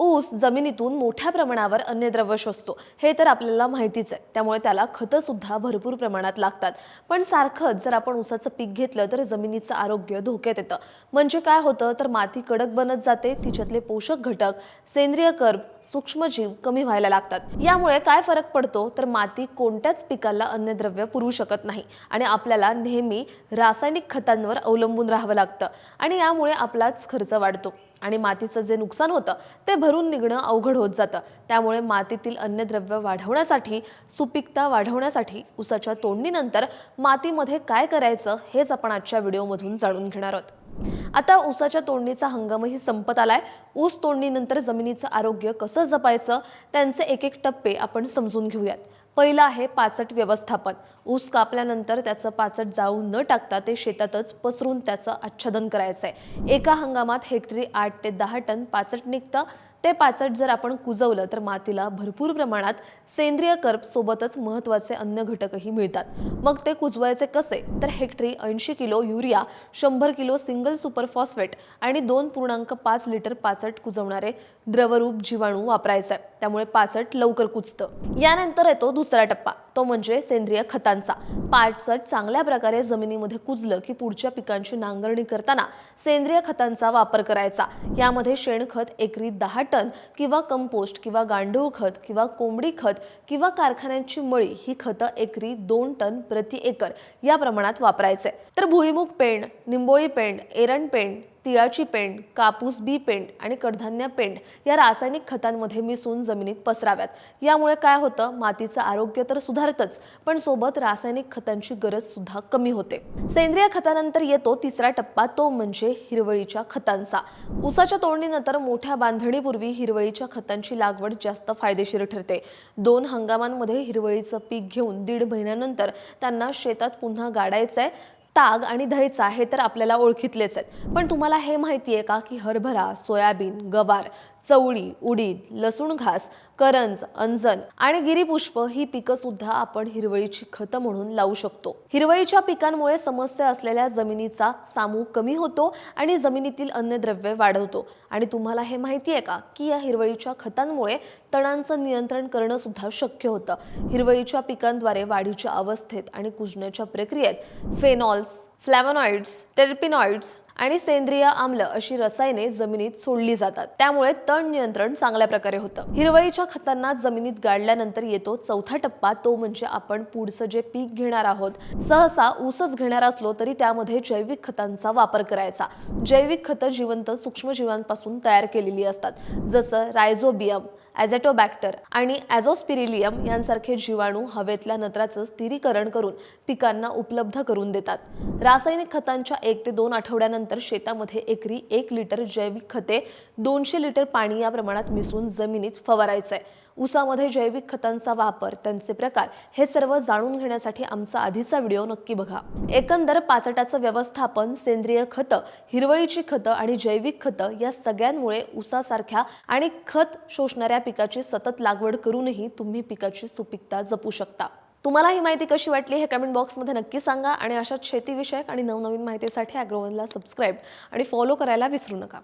ऊस जमिनीतून मोठ्या प्रमाणावर अन्नद्रव्य शोषतो. हे तर आपल्याला माहितीच आहे. त्यामुळे त्याला खतंसुद्धा भरपूर प्रमाणात लागतात. पण सारखंच जर आपण ऊसाचं पीक घेतलं तर जमिनीचं आरोग्य धोक्यात येतं. म्हणजे काय होतं? तर माती कडक बनत जाते. तिच्यातले पोषक घटक सेंद्रिय कर्ब सूक्ष्मजीव कमी व्हायला लागतात. यामुळे काय फरक पडतो? तर माती कोणत्याच पिकाला अन्नद्रव्य पुरवू शकत नाही. आणि आपल्याला नेहमी रासायनिक खतांवर अवलंबून राहावं लागतं. आणि यामुळे आपलाच खर्च वाढतो. आणि मातीचं जे नुकसान होतं ते भरून निघणं अवघड होत जातं. त्यामुळे मातीतील अन्नद्रव्य वाढवण्यासाठी सुपीकता वाढवण्यासाठी ऊसाच्या तोडणीनंतर मातीमध्ये काय करायचं हेच आपण आजच्या व्हिडिओमधून जाणून घेणार आहोत. आता ऊसाच्या तोडणीचा हंगामही संपत आलाय. ऊस तोडणीनंतर जमिनीचं आरोग्य कसं जपायचं त्यांचे एक एक टप्पे आपण समजून घेऊयात. पहिलं आहे पाचट व्यवस्थापन. ऊस कापल्यानंतर त्याचं पाचट जाळून न टाकता ते शेतातच पसरून त्याचं आच्छादन करायचं आहे एका हंगामात हेक्टरी आठ ते दहा टन पाचट निघतं. ते पाचट जर आपण कुजवलं तर मातीला भरपूर प्रमाणात सेंद्रिय कर्प सोबतच महत्त्वाचे अन्न घटकही मिळतात. मग ते कुजवायचे कसे? तर हेक्टरी ऐंशी किलो युरिया शंभर किलो सिंगल सुपर फॉस्फेट आणि दोन पूर्णांक पाच लिटर पाचट कुजवणारे द्रवरूप जीवाणू वापरायचं. आहे त्यामुळे पाचट लवकर कुजतं. यानंतर येतो दुसरा टप्पा. तो म्हणजे सेंद्रिय खतांचा. पाचट चांगल्या प्रकारे जमिनीमध्ये कुजलं की पुढच्या पिकांची नांगरणी करताना सेंद्रिय खतांचा वापर करायचा. यामध्ये शेणखत एकरी दहा टन किंवा कंपोस्ट किंवा गांडूळ खत किंवा कोंबडी खत किंवा कारखान्यांची मळी ही खतं एकरी दोन टन प्रति एकर या प्रमाणात वापरायचे. तर भुईमुग पेंड निंबोळी पेंड एरण पेंड तिळाची पेंड कापूस बी पेंड आणि कडधान्य पेंड या रासायनिक खतांमध्ये मिसळून जमिनीत पसराव्यात. यामुळे काय होतं? मातीचं आरोग्य तर सुधारतच पण सोबत रासायनिक खतांची गरज सुद्धा कमी होते. सेंद्रिय खतानंतर येतो तिसरा टप्पा तो म्हणजे हिरवळीच्या खतांचा. ऊसाच्या तोडणीनंतर मोठ्या बांधणीपूर्वी हिरवळीच्या खतांची लागवड जास्त फायदेशीर ठरते. दोन हंगामांमध्ये हिरवळीचं पीक घेऊन दीड महिन्यानंतर त्यांना शेतात पुन्हा गाडायचंय. ताग आणि दहीचा हे तर आपल्याला ओळखीतलेच आहेत. पण तुम्हाला हे माहिती आहे का की हरभरा सोयाबीन गवार चवळी उडीद लसूण घास करंज अंजन आणि गिरीपुष्प ही पिकं सुद्धा आपण हिरवळीची खतं म्हणून लावू शकतो. हिरवळीच्या पिकांमुळे समस्या असलेल्या जमिनीचा सामू कमी होतो आणि जमिनीतील अन्नद्रव्य वाढवतो. आणि तुम्हाला हे माहिती आहे का? की या हिरवळीच्या खतांमुळे तणांचं नियंत्रण करणं सुद्धा शक्य होतं. हिरवळीच्या पिकांद्वारे वाढीच्या अवस्थेत आणि कुजण्याच्या प्रक्रियेत फेनॉल्स फ्लॅवनॉइड्स टेरपिनॉइड्स आणि सेंद्रिय आम्ल अशी रसायने जमिनीत सोडली जातात. त्यामुळे तण नियंत्रण चांगल्या प्रकारे होतं. हिरवळीच्या खतांना जमिनीत गाडल्यानंतर येतो चौथा टप्पा तो म्हणजे आपण पुढचं जे पीक घेणार आहोत. सहसा ऊसच घेणार असलो तरी त्यामध्ये जैविक खतांचा वापर करायचा. जैविक खतं जिवंत सूक्ष्मजीवांपासून तयार केलेली असतात. जसं रायझोबियम ॲझॅटोबॅक्टर आणि ॲझोस्पिरिलियम यांसारखे जीवाणू हवेतल्या नत्राचं स्थिरीकरण करून पिकांना उपलब्ध करून देतात. रासायनिक खतांच्या एक ते दोन आठवड्यानंतर शेतामध्ये एकरी एक लिटर जैविक खते दोनशे लिटर पाणी या प्रमाणात मिसळून जमिनीत फवारायचं आहे ऊसामध्ये जैविक खतांचा वापर त्यांचे प्रकार हे सर्व जाणून घेण्यासाठी आमचा आधीचा व्हिडिओ नक्की बघा. एकंदर पाचटाचं व्यवस्थापन सेंद्रिय खतं हिरवळीची खतं आणि जैविक खतं या सगळ्यांमुळे ऊसासारख्या आणि खत शोषणाऱ्या पिकाची सतत लागवड करूनही तुम्ही पिकाची सुपीकता जपू शकता. तुम्हाला ही माहिती कशी वाटली हे कमेंट बॉक्समध्ये नक्की सांगा आणि अशाच शेतीविषयक आणि नवनवीन माहितीसाठी ॲग्रोवनला सबस्क्राईब आणि फॉलो करायला विसरू नका.